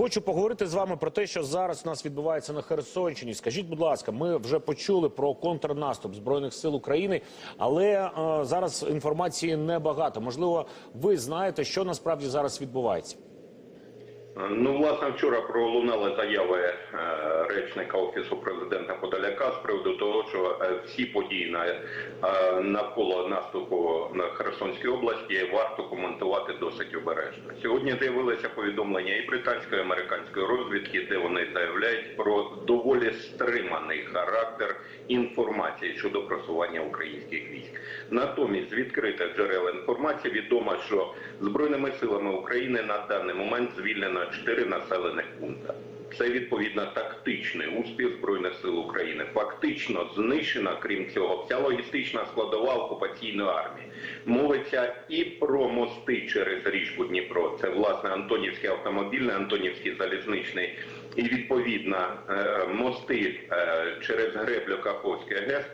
Хочу поговорити з вами про те, що зараз у нас відбувається на Херсонщині. Скажіть, будь ласка, ми вже почули про контрнаступ збройних сил України, але е, зараз інформації небагато. Можливо, ви знаєте, що насправді зараз відбувається. Ну, власне, вчора пролунали заяви е, речника офісу президента Подоляка з приводу того, що е, всі події на е, навколо наступу на Херсонській області варто коментувати досить обережно. Сьогодні з'явилися повідомлення і британської і американської розвідки, де вони заявляють про доволі стриманий характер інформації щодо просування українських військ. Натомість з відкритих джерел інформації відомо, що збройними силами України на даний момент звільнено чотири населених пункти. Це відповідно тактичний успіх збройних сил України. Фактично знищена, крім цього, вся логістична складова окупаційної армії. Мовиться і про мости через річку Дніпро. Це власне Антонівський автомобільний, Антонівський залізничний і відповідно е, мости е, через греблю Каховський ГЕС.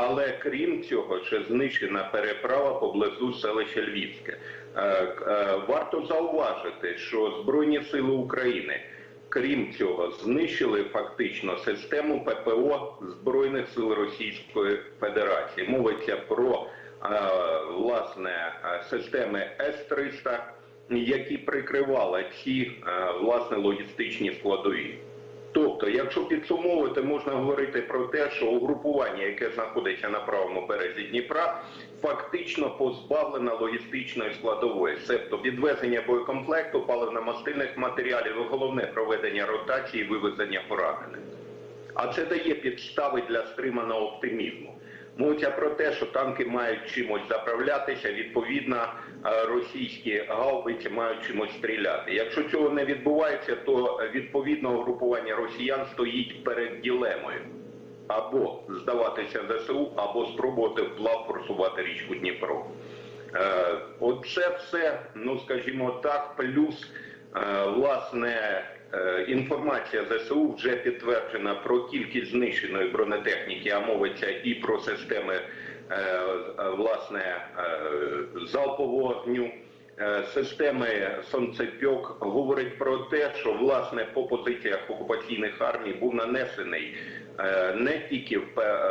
Але крім цього, ще знищена переправа поблизу селища Львівське. Е, е, Варто зауважити, що Збройні сили України, крім цього, знищили фактично систему ППО Збройних сил Російської Федерації. Мовиться про е, власне системи С-300, які прикривали ці власне логістичні складові. Тобто, якщо підсумовувати, можна говорити про те, що угрупування, яке знаходиться на правому березі Дніпра, фактично позбавлено логістичної складової, себто підвезення боєкомплекту, паливно-мастильних матеріалів, і головне проведення ротації, вивезення поранених. А це дає підстави для стриманого оптимізму. Мовиться про те, що танки мають чимось заправлятися, відповідно, російські гаубиці мають чимось стріляти. Якщо цього не відбувається, то е, відповідно угрупування росіян стоїть перед ділемою або здаватися ЗСУ, або спробувати вплав форсувати річку Дніпро. Е, Оце все, ну скажімо так, плюс е, власне. Е, Інформація ЗСУ вже підтверджена про кількість знищеної бронетехніки, а мовиться і про системи е, е, власне е, залпового вогню. Е, Системи сонцепьок говорить про те, що власне по позиціях окупаційних армій був нанесений е, не тільки в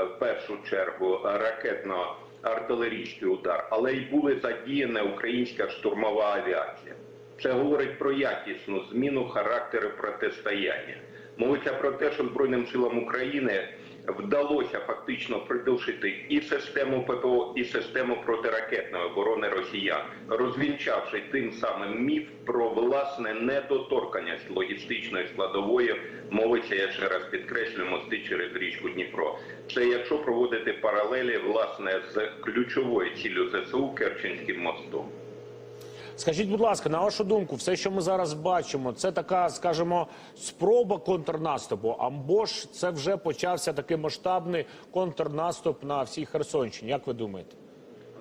в першу чергу ракетно-артилерійський удар, але й були задіяна українська штурмова авіація. Це говорить про якісну зміну характеру протистояння. Мовиться про те, що Збройним силам України вдалося фактично придушити і систему ППО, і систему протиракетної оборони росіян, розвінчавши тим самим міф про власне недоторканість логістичної складової. Мовиться, я ще раз підкреслю, мости через річку Дніпро. Це якщо проводити паралелі власне з ключовою ціллю ЗСУ Керченським мостом. Скажіть, будь ласка, на вашу думку, все, що ми зараз бачимо, це така, скажімо, спроба контрнаступу. Або ж це вже почався такий масштабний контрнаступ на всій Херсонщині. Як ви думаєте?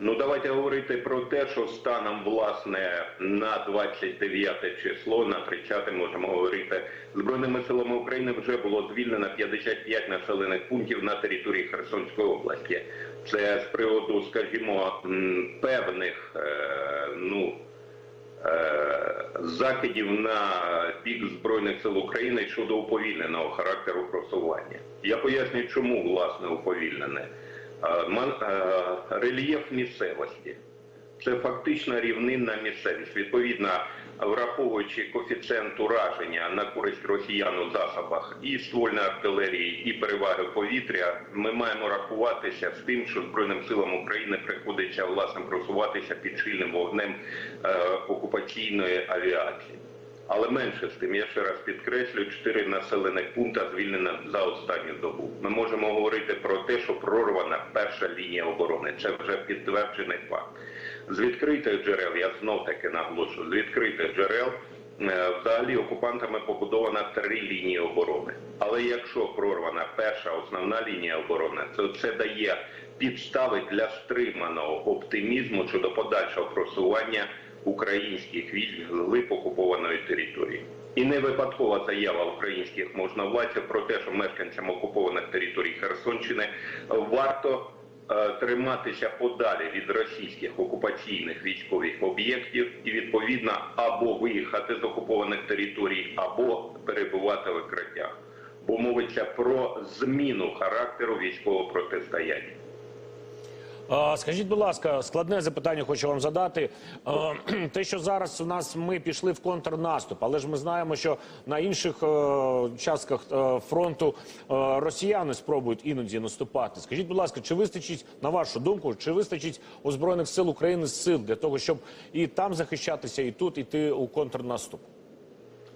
Ну давайте говорити про те, що станом власне на 29 число, на 30 можемо говорити, збройними силами України вже було звільнено 55 населених пунктів на території Херсонської області. Це з приводу, скажімо, певних е, ну. Закидів на бік збройних сил України щодо уповільненого характеру просування. Я поясню, чому власне уповільнене. Е, е, Рельєф місцевості це фактично рівнинна місцевість. Відповідно, враховуючи коефіцієнт ураження на користь росіян у засобах і ствольної артилерії, і переваги повітря, ми маємо рахуватися з тим, що збройним силам України приходиться власне просуватися під чільним вогнем е, окупаційної авіації. Але менше з тим, я ще раз підкреслю, чотири населених пункта звільнено за останню добу. Ми можемо говорити про те, що прорвана перша лінія оборони. Це вже підтверджений факт. З відкритих джерел, я знов таки наголошую, з відкритих джерел е, взагалі окупантами побудована три лінії оборони. Але якщо прорвана перша основна лінія оборони, то це дає підстави для стриманого оптимізму щодо подальшого просування українських військ глиб окупованої території. І не випадкова заява українських можновладців про те, що мешканцям окупованих територій Херсонщини варто триматися подалі від російських окупаційних військових об'єктів і відповідно або виїхати з окупованих територій, або перебувати в укриттях. Бо мовиться про зміну характеру військового протистояння. Скажіть, будь ласка, складне запитання хочу вам задати. Те, що зараз у нас ми пішли в контрнаступ, але ж ми знаємо, що на інших е, частках е, фронту е, росіяни спробують іноді наступати. Скажіть, будь ласка, чи вистачить, на вашу думку, чи вистачить у збройних сил України сил для того, щоб і там захищатися, і тут іти у контрнаступ?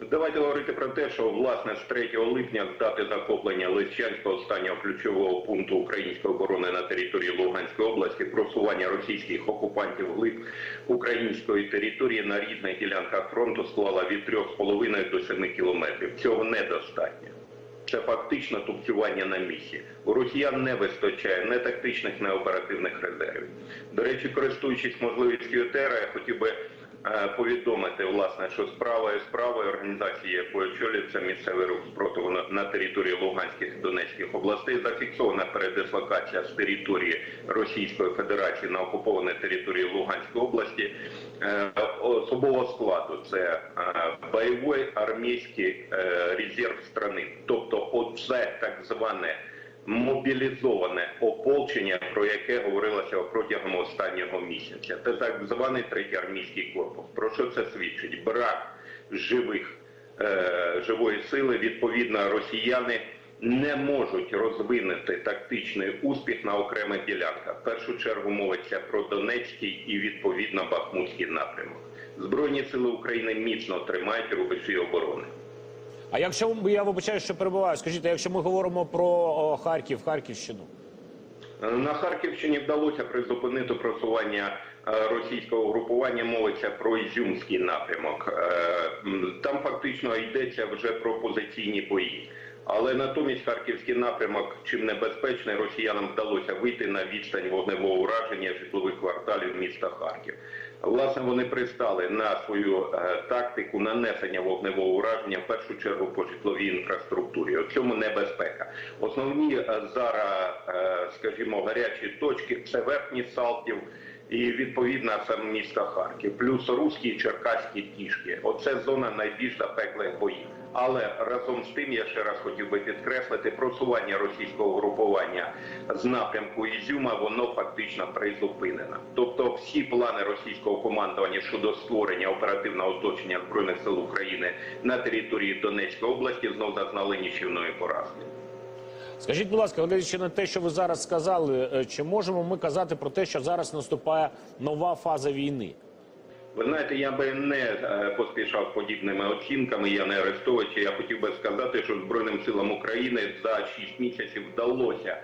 Давайте говорити про те, що власне з 3 липня з дати захоплення Лисичанського останнього ключового пункту української оборони на території Луганської області, просування російських окупантів глиб української території на різних ділянках фронту склала від 3,5 до 7 кілометрів. Цього недостатньо. Це фактично тупцювання на місці. У росіян не вистачає не тактичних, не оперативних резервів. До речі, користуючись можливістю ЕТЕРа, я хотів би повідомити, власне, що справою справою організації, якою очолюється місцевий рух спротиву на, території Луганських Донецьких областей, зафіксована передислокація з території Російської Федерації на окупованій території Луганської області е, особового складу. Це е, бойовий армійський е, резерв страни, тобто оце так зване мобілізоване ополчення, про яке говорилося протягом останнього місяця. Це так званий третій армійський корпус. Про що це свідчить? Брак живих е, живої сили. Відповідно, росіяни не можуть розвинути тактичний успіх на окремих ділянках. В першу чергу мовиться про Донецький і відповідно Бахмутський напрямок. Збройні сили України міцно тримають рубежі оборони. А якщо я вибачаю, що перебуваю, скажіть, якщо ми говоримо про Харків, Харківщину? На Харківщині вдалося призупинити просування е, російського групування. Мовиться про Ізюмський напрямок. Е, Там фактично йдеться вже про позиційні бої. Але натомість харківський напрямок, чим небезпечний, росіянам вдалося вийти на відстань вогневого ураження житлових кварталів міста Харків. Власне, вони пристали на свою е, тактику нанесення вогневого ураження в першу чергу по житловій інфраструктурі. У цьому небезпека. Основні е, зараз, е, скажімо, гарячі точки це верхній Салтів і відповідно саме місто Харків, плюс руські і черкаські тішки. Оце зона найбільш запеклих боїв. Але разом з тим я ще раз хотів би підкреслити просування російського групування з напрямку Ізюма, воно фактично призупинено. Тобто, всі плани російського командування щодо створення оперативного оточення збройних сил України на території Донецької області знов зазнали нічівної поразки. Скажіть, будь ласка, глядячи на те, що ви зараз сказали, е, чи можемо ми казати про те, що зараз наступає нова фаза війни? Ви знаєте, я би не е, поспішав подібними оцінками. Я не арестовуючи. Я хотів би сказати, що Збройним силам України за 6 місяців вдалося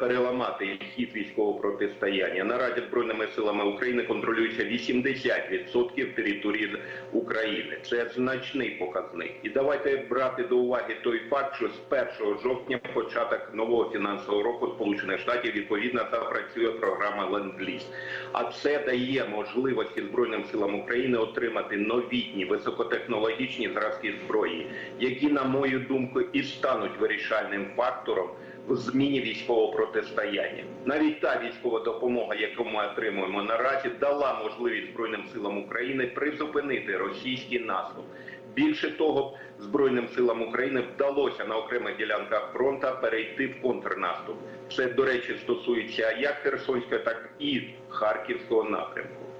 переламати хід військового протистояння. Наразі збройними силами України контролюється 80% території України. Це значний показник. І давайте брати до уваги той факт, що з 1 жовтня, початок нового фінансового року Сполучених Штатів відповідно запрацює програма Ленд-Ліз. А це дає можливості збройним силам України отримати новітні високотехнологічні зразки зброї, які, на мою думку, і стануть вирішальним фактором в зміні військового протистояння. Навіть та військова допомога, яку ми отримуємо наразі, дала можливість збройним силам України призупинити російський наступ. Більше того, збройним силам України вдалося на окремих ділянках фронту перейти в контрнаступ. Це, до речі, стосується як Херсонського, так і Харківського напрямку.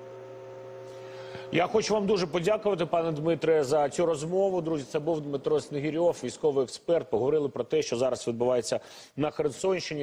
Я хочу вам дуже подякувати, пане Дмитре, за цю розмову. Друзі, це був Дмитро Снегирьов, військовий експерт. Поговорили про те, що зараз відбувається на Херсонщині.